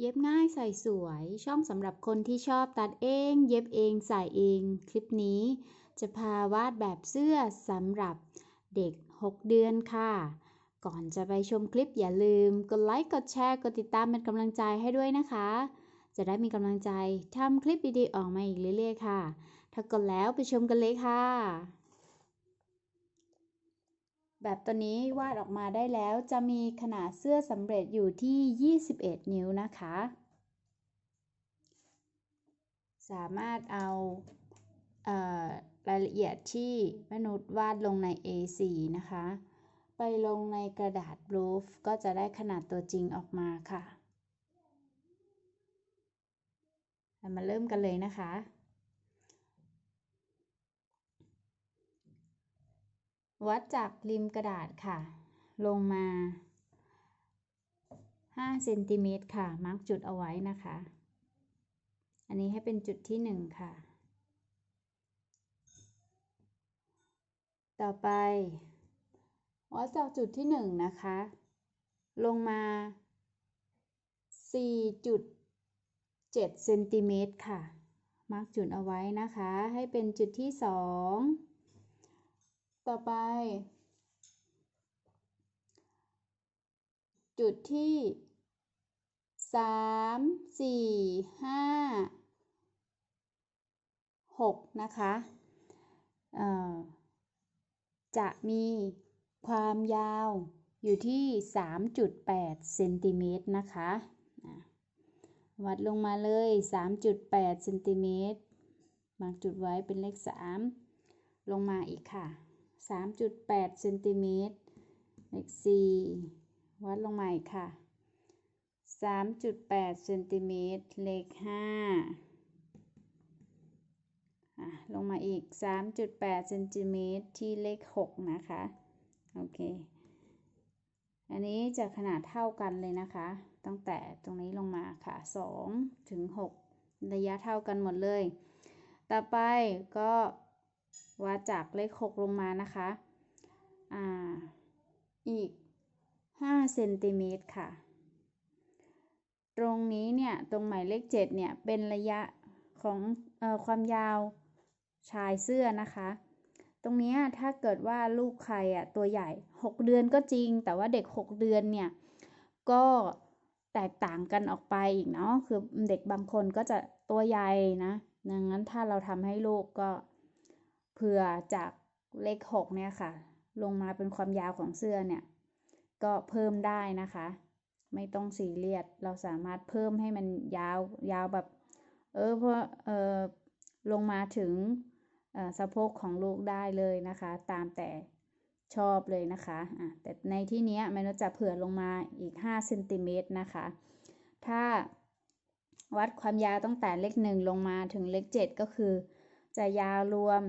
เย็บง่ายใส่สวยช่องสำหรับคนที่ชอบตัดเอง เย็บเองใส่เอง คลิปนี้จะพาวาดแบบเสื้อสำหรับเด็ก 6 เดือนค่ะ ก่อนจะไปชมคลิปอย่าลืม กดไลค์กดแชร์กดติดตามเป็นกำลังใจให้ด้วยนะคะ จะได้มีกำลังใจทำคลิปดีๆออกมาอีกเรื่อยๆค่ะ ถ้ากดแล้วไปชมกันเลยค่ะ แบบตัวนี้วาดออกมาได้แล้วจะมีขนาดเสื้อสำเร็จอยู่ที่ 21 นิ้วนะคะ สามารถเอาเอรายละเอียดที่มนุษย์วาดลงใน A4 นะคะ ไปลงในกระดาษบลูฟก็จะได้ขนาดตัวจริงออกมาค่ะ เรามาเริ่มกันเลยนะคะ วัดจากริมกระดาษค่ะ ลงมา 5 เซนติเมตรค่ะ มาร์กจุดเอาไว้นะคะ อันนี้ให้เป็นจุดที่ 1 ค่ะ ต่อไป วัดจากจุดที่ 1 นะคะ ลงมา 4.7 เซนติเมตรค่ะ มาร์กจุดเอาไว้นะคะ ให้เป็นจุดที่ 2 ต่อไป จุดที่สามสี่ห้าหกนะคะจะมีความยาวอยู่ที่ 3.8 เซนติเมตรนะคะ วัดลงมาเลย 3.8 เซนติเมตรมาจุดไว้เป็นเลข 3 ลงมาอีกค่ะ 3.8เซนติเมตรเลข4วัดลงมาอีกค่ะ 3.8เซนติเมตรเลข5ลงมาอีก 3.8เซนติเมตรที่เลข 6 นะคะ โอเค อันนี้จะขนาดเท่ากันเลยนะคะ ตั้งแต่ตรงนี้ลงมาค่ะ 2 ถึง 6 ระยะเท่ากันหมดเลย ต่อไปก็ วัดจากเลข 6 ลงมานะคะอ่าอีก5เซนติเมตรค่ะ ตรงนี้เนี่ย ตรงหมายเลข 7 เนี่ย เป็นระยะของออความยาวชายเสื้อนะคะ ตรงนี้ถ้าเกิดว่าลูกใครอะตัวใหญ่ 6 เดือนก็จริง แต่ว่าเด็ก 6 เดือนเนี่ย ก็แตกต่างกันออกไปอีกเนาะ คือเด็กบางคนก็จะตัวใหญ่นะ ดังนั้นถ้าเราทำให้ลูกก็ เผื่อจากเลข6เนี่ยค่ะ ลงมาเป็นความยาวของเสื้อเนี่ย ก็เพิ่มได้นะคะ ไม่ต้องสีเรียดเราสามารถเพิ่มให้มันยาวยาวแบบ เออเพราะเออลงมาถึงสะโพกของลูกได้เลยนะคะ ตามแต่ชอบเลยนะคะอะแต่ในที่นี้แม่นจะเผื่อลงมาอีก5เซนติเมตรนะคะ ถ้าวัดความยาวตั้งแต่เลขหนึ่งลงมาถึงเลข7ก็คือ จะยาวรวม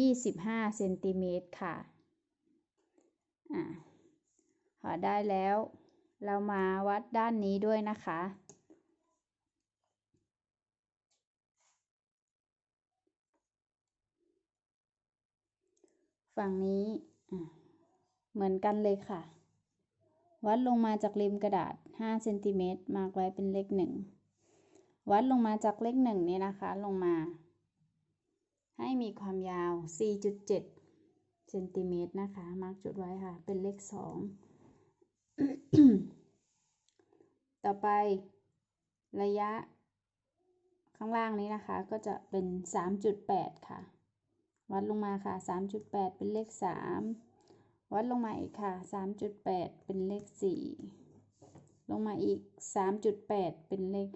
25เซนติเมตรค่ะอ่าพอได้แล้ว เรามาวัดด้านนี้ด้วยนะคะ ฝั่งนี้เหมือนกันเลยค่ะ วัดลงมาจากริมกระดาษ5เซนติเมตรมากไว้เป็นเลขหนึ่งวัดลงมาจากเลขหนึ่งนี่นะคะ ลงมา ให้มีความยาว 4.7 เซนติเมตรนะคะ มาร์กจุดไว้ค่ะ เป็นเลข 2 ต่อไประยะข้างล่างนี้นะคะ ก็จะเป็น 3.8 ค่ะ วัดลงมาค่ะ 3.8 เป็นเลข 3 วัดลงมาอีกค่ะ 3.8 เป็นเลข 4 ลงมาอีก 3.8 เป็นเลข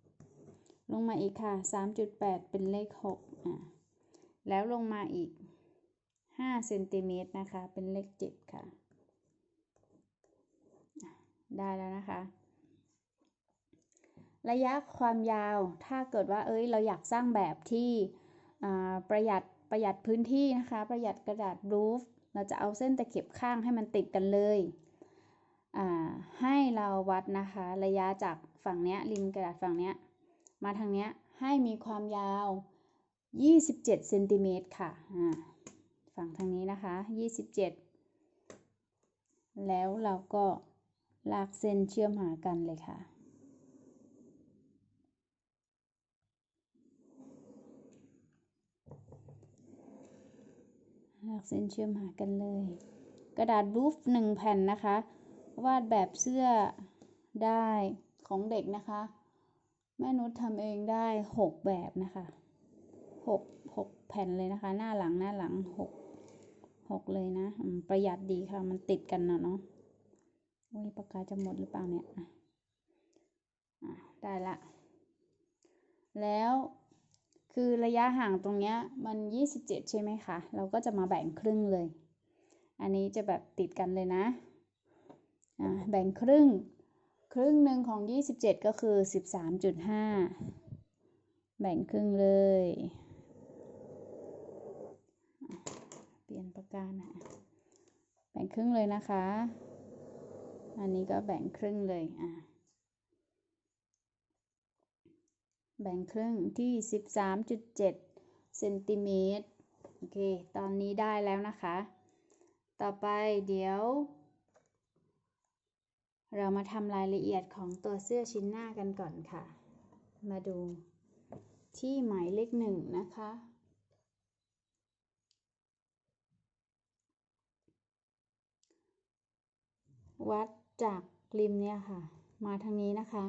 5ลงมาอีกค่ะ 3.8 เป็นเลข 6 อะ แล้วลงมาอีก 5 เซนติเมตรนะคะ เป็นเลข 7 ค่ะ ได้แล้วนะคะ ระยะความยาว ถ้าเกิดว่า เอ้ย เราอยากสร้างแบบที่ประหยัด ประหยัดพื้นที่นะคะ ประหยัดกระดาษรูฟ เราจะเอาเส้นตะเข็บข้างให้มันติดกันเลยให้เราวัดนะคะ ระยะจากฝั่งเนี้ยริมกระดาษฝั่งเนี้ย มาทางเนี้ยให้มีความยาว 27เซนติเมตรค่ะฝั่งทางนี้นะคะ 27 แล้วเราก็ลากเส้นเชื่อมหากันเลยค่ะ ลากเส้นเชื่อมหากันเลย กระดาษรูฟหนึ่งแผ่นนะคะ วาดแบบเสื้อได้ของเด็กนะคะ แม่นุชทำเองได้ 6 แบบนะคะ หกหกแผ่นเลยนะคะ หน้าหลังหน้าหลังหกหกเลยนะประหยัดดีค่ะ มันติดกันนะเนาะโอ้ยปากกาจะหมดหรือเปล่าเนี่ยอะอะได้ละ แล้วคือระยะห่างตรงเนี้ยมัน 27 ใช่ไหมคะ เราก็จะมาแบ่งครึ่งเลย อันนี้จะแบบติดกันเลยนะอะแบ่งครึ่ง ครึ่งหนึ่งของ 27 ก็คือ 13.5 แบ่งครึ่งเลยอะเป ลี่ยนปากกานะแบ่งครึ่งเลยนะคะ อันนี้ก็แบ่งครึ่งเลยอะแบ่งครึ่งที่ 13.7เซนติเมตรโอเค ตอนนี้ได้แล้วนะคะ ต่อไปเดี๋ยว เรามาทำรายละเอียดของตัวเสื้อชิ้นหน้ากันก่อนค่ะ มาดูที่หมายเลขหนึ่งนะคะ วัดจากริมเนี่ยค่ะ มาทางนี้นะคะ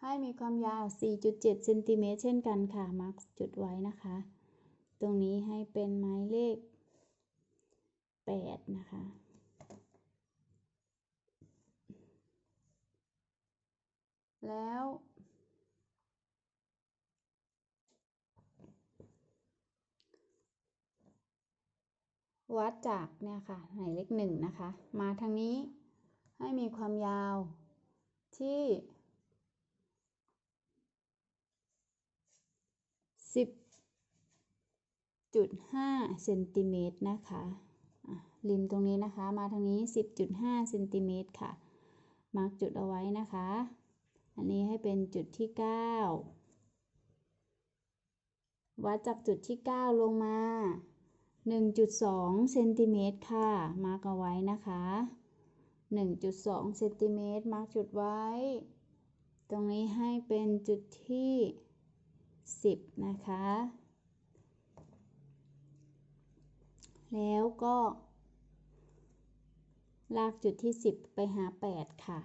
ให้มีความยาว 4.7เซนติเมตรเช่นกันค่ะ มาร์กจุดไว้นะคะ ตรงนี้ให้เป็นหมายเลข 8 นะคะแล้ว วัดจากเนี่ยค่ะหมายเลขหนึ่งนะคะ มาทางนี้ ให้มีความยาวที่ 10.5เซนติเมตรนะคะริมตรงนี้นะคะมาทางนี้ 10.5เซนติเมตรค่ะ มาร์กจุดเอาไว้นะคะ อันนี้ให้เป็นจุดที่ 9 วัดจากจุดที่ 9 ลงมา 1.2เซนติเมตรค่ะ มาร์กเอาไว้นะคะ 1.2เซนติเมตรมาร์กจุดไว้ ตรงนี้ให้เป็นจุดที่ 10 นะคะ แล้วก็ ลากจุดที่ 10 ไปหา 8 ค่ะ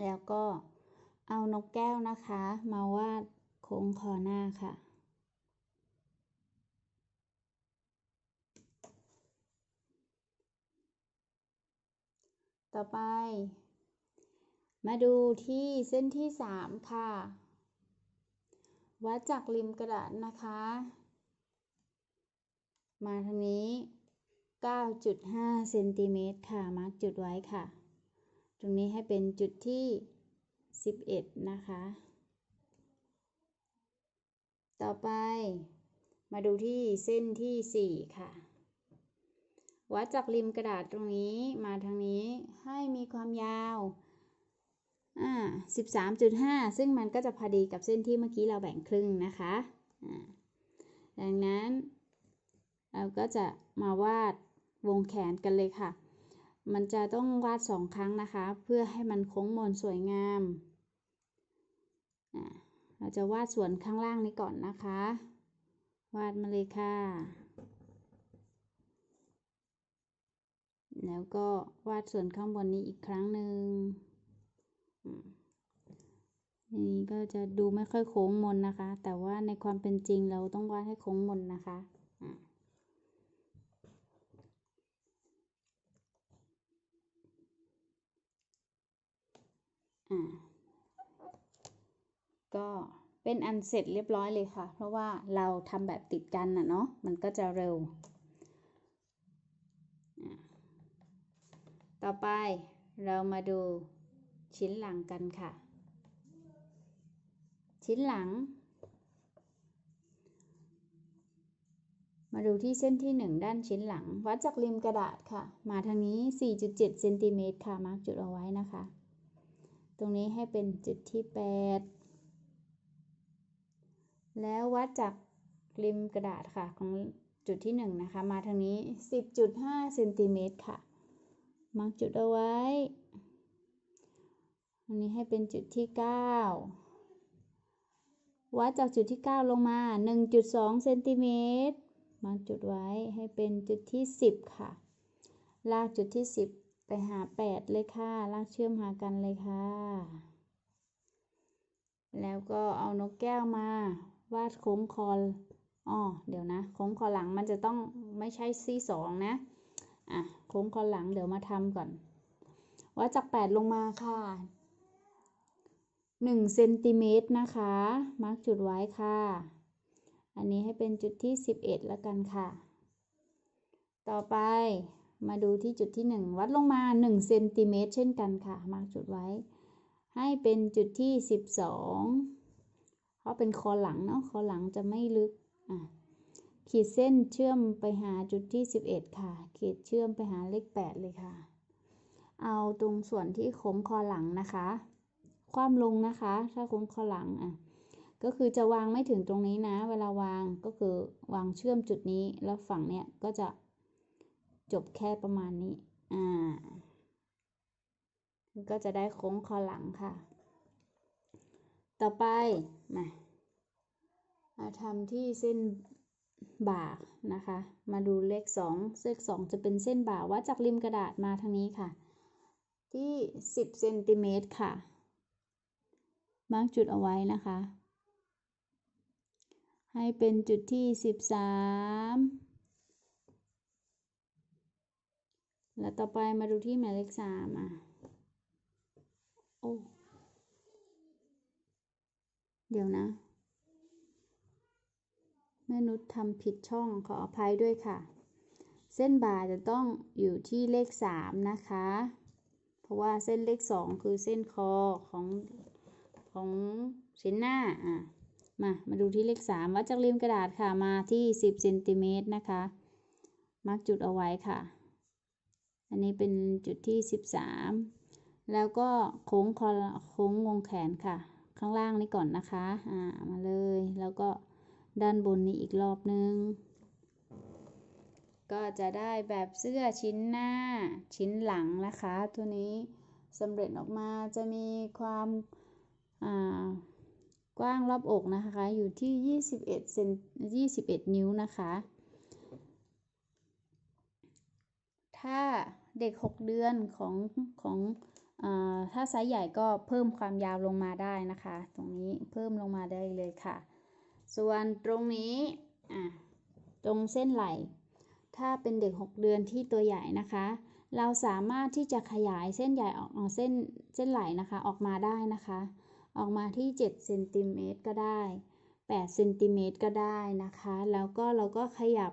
แล้วก็เอานกแก้วนะคะ มาวาดโค้งคอหน้าค่ะ ต่อไป มาดูที่เส้นที่ 3 ค่ะ วัดจากริมกระดาษนะคะ มาทางนี้ 9.5เซนติเมตรค่ะ มาร์กจุดไว้ค่ะ ตรงนี้ให้เป็นจุดที่ 11 นะคะ ต่อไป มาดูที่เส้นที่ 4 ค่ะ วัดจากริมกระดาษตรงนี้มาทางนี้ให้มีความยาวอ่า13.5ซึ่งมันก็จะพอดีกับเส้นที่เมื่อกี้เราแบ่งครึ่งนะคะอ่าดังนั้น เราก็จะมาวาดวงแขนกันเลยค่ะ มันจะต้องวาดสองครั้งนะคะ เพื่อให้มันโค้งมนสวยงามอ่าเราจะวาดส่วนข้างล่างนี้ก่อนนะคะ วาดมาเลยค่ะ แล้วก็วาดส่วนข้างบนนี้อีกครั้งหนึ่งนี่ก็จะดูไม่ค่อยโค้งมนนะคะ แต่ว่าในความเป็นจริงเราต้องวาดให้โค้งมนนะคะอ่าก็เป็นอันเสร็จเรียบร้อยเลยค่ะ เพราะว่าเราทำแบบติดกันน่ะเนาะมันก็จะเร็ว ต่อไปเรามาดูชิ้นหลังกันค่ะ ชิ้นหลัง มาดูที่เส้นที่ 1 ด้านชิ้นหลัง วัดจากริมกระดาษค่ะ มาทางนี้ 4.7เซนติเมตรค่ะ มาร์กจุดเอาไว้นะคะ ตรงนี้ให้เป็นจุดที่ 8 แล้ววัดจากริมกระดาษค่ะของจุดที่ 1 นะคะ มาทางนี้ 10.5เซนติเมตรค่ะ มาร์กจุดเอาไว้ อันนี้ให้เป็นจุดที่ 9 วัดจากจุดที่ 9 ลงมา 1.2เซนติเมตรมาร์กจุดไว้ให้เป็นจุดที่ 10 ค่ะ ลากจุดที่ 10 ไปหา 8 เลยค่ะ ลากเชื่อมหากันเลยค่ะ แล้วก็เอานกแก้วมาวาดโค้งคออ๋อเดี๋ยวนะ โค้งคอหลังมันจะต้องไม่ใช่ซี่สองนะ อะ ค้งคอหลังเดี๋ยวมาทำก่อน วัดจาก8ลงมาค่ะ1เซนติเมตรนะคะ มาร์กจุดไว้ค่ะ อันนี้ให้เป็นจุดที่11แล้วกันค่ะ ต่อไปมาดูที่จุดที่1วัดลงมา1เซนติเมตรเช่นกันค่ะ มาร์กจุดไว้ ให้เป็นจุดที่12เพราะเป็นคอหลังเนาะคอหลังจะไม่ลึกอะ ขีดเส้นเชื่อมไปหาจุดที่ 11 ค่ะ ขีดเชื่อมไปหาเลข 8 เลยค่ะ เอาตรงส่วนที่โค้งคอหลังนะคะ คว่ำลงนะคะ ถ้าโค้งคอหลังอะ ก็คือจะวางไม่ถึงตรงนี้นะ เวลาวางก็คือวางเชื่อมจุดนี้ แล้วฝั่งเนี้ยก็จะจบแค่ประมาณนี้ อ่า ก็จะได้โค้งคอหลังค่ะ ต่อไป มามาทำที่เส้น บ่านะคะ มาดูเลขสองเลขสองจะเป็นเส้นบ่าวัดจากริมกระดาษมาทางนี้ค่ะ ที่สิบเซนติเมตรค่ะ มาร์กจุดเอาไว้นะคะ ให้เป็นจุดที่สิบสามแล้วต่อไปมาดูที่หมายเลขสามอะ โอ้ เดี๋ยวนะ ม่นุชทำผิดช่องขออภัยด้วยค่ะ เส้นบ่าจะต้องอยู่ที่เลขสามนะคะ เพราะว่าเส้นเลขสองคือเส้นคอของของชิ้นหน้าอะมา มาดูที่เลขสามวัดจากริมกระดาษค่ะมาที่สิบเซนติเมตรนะคะ มาร์กจุดเอาไว้ค่ะ อันนี้เป็นจุดที่สิบสามแล้วก็โค้งคอโค้งวงแขนค่ะ ข้างล่างนี้ก่อนนะคะ อ่า มาเลยแล้วก็ ด้านบนนี้อีกรอบนึง ก็จะได้แบบเสื้อชิ้นหน้าชิ้นหลังนะคะ ตัวนี้สำเร็จออกมาจะมีความกว้างรอบอกนะคะ อยู่ที่ 21เซน21 นิ้วนะคะ ถ้าเด็ก 6 เดือนของของอถ้าไซส์ใหญ่ก็เพิ่มความยาวลงมาได้นะคะ ตรงนี้เพิ่มลงมาได้เลยค่ะ ส่วนตรงนี้อะตรงเส้นไหล่ ถ้าเป็นเด็ก 6 เดือนที่ตัวใหญ่นะคะ เราสามารถที่จะขยายเส้นใหญ่ออกเส้นเส้นไหล่นะคะออกมาได้นะคะ ออกมาที่7เซนติเมตรก็ได้8เซนติเมตรก็ได้นะคะ แล้วก็เราก็ขยับ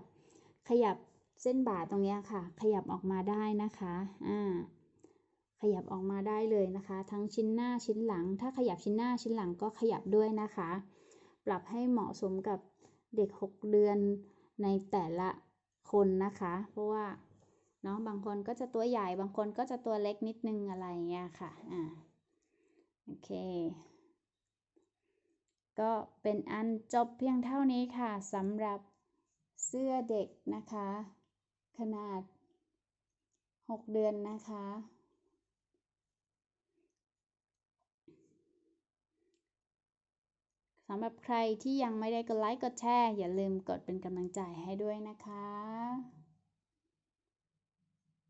ขยับเส้นบ่าตรงนี้ค่ะ ขยับออกมาได้นะคะ อ่า ขยับออกมาได้เลยนะคะ ทั้งชิ้นหน้าชิ้นหลัง ถ้าขยับชิ้นหน้าชิ้นหลังก็ขยับด้วยนะคะ ปรับให้เหมาะสมกับเด็ก 6 เดือนในแต่ละคนนะคะ เพราะว่าเนาะบางคนก็จะตัวใหญ่บางคนก็จะตัวเล็กนิดนึงอะไรเงี้ยค่ะอ่าโอเค ก็เป็นอันจบเพียงเท่านี้ค่ะสำหรับเสื้อเด็กนะคะ ขนาด 6 เดือนนะคะำหรับใครที่ยังไม่ได้กดไลค์กดแชร์อย่าลืมกดเป็นกำลังใจให้ด้วยนะคะ